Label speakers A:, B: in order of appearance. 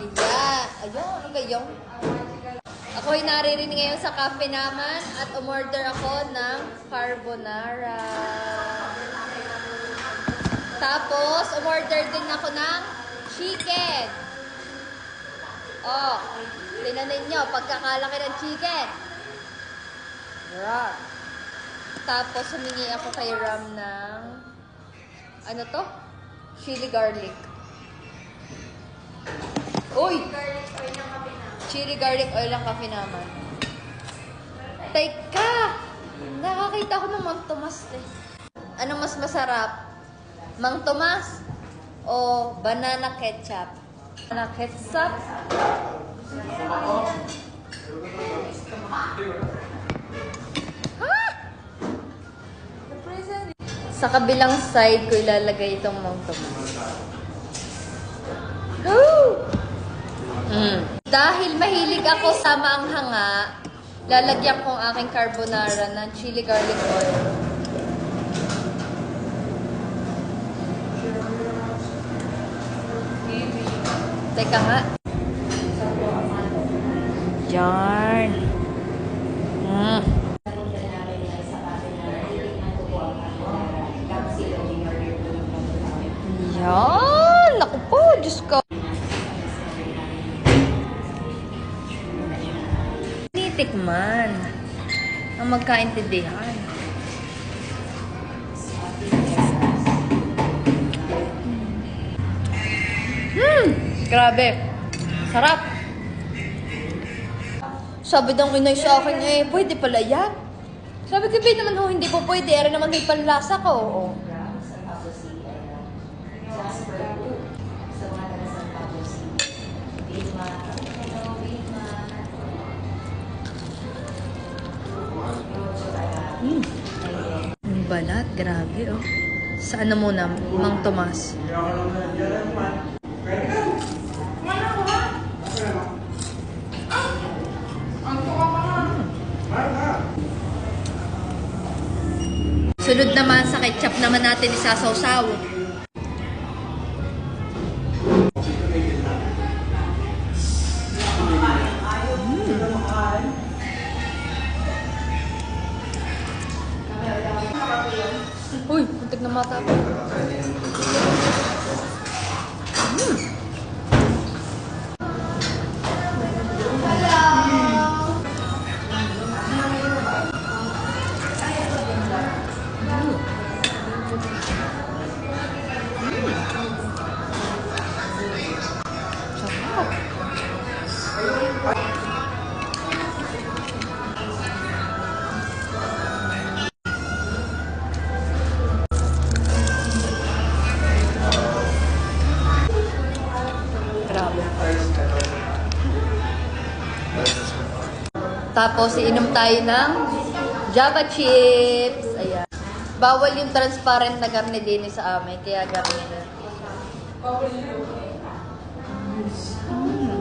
A: Ayan. Ayun, ano kayo? Ako'y naririnig ngayon sa cafe naman at umorder ako ng carbonara. Tapos, umorder din ako ng chicken. Oh, tinan ninyo, pagkakalaki ng chicken. Ram. Tapos, humingi ako kay Ram ng, ano to? Chili garlic. Uy! Chili garlic oil ang kape naman. Teka! Nakakita ko ng Mang Tomas eh. Ano mas masarap? Mang Tomas o banana ketchup? Banana ketchup? Ha? Sa kabilang side ko ilalagay itong Mang Tomas. Mm. Dahil mahilig ako sa maanghanga, lalagyan ko ang aking carbonara ng chili garlic oil. Teka nga. Yarn. Mm. Yan! Tinitikman ang magkaintindihan. Hmm, grabe. Sarap. Sabi daw inay sa akin, eh, pwede pala yan. Sabi ko, "Babe, naman ho, hindi po pwede. Ere naman may panlasa ko. Oo. Hmm. Ang balat, grabe oh. Sa ano muna, Mang Tomas? Sunod naman sa ketchup naman natin isasawsaw. Uy, muntik na mata ko. Grabe. Tapos, iinom tayo ng Java chips. Ayan. Bawal yung transparent na garne din sa amin, kaya garne. Mm.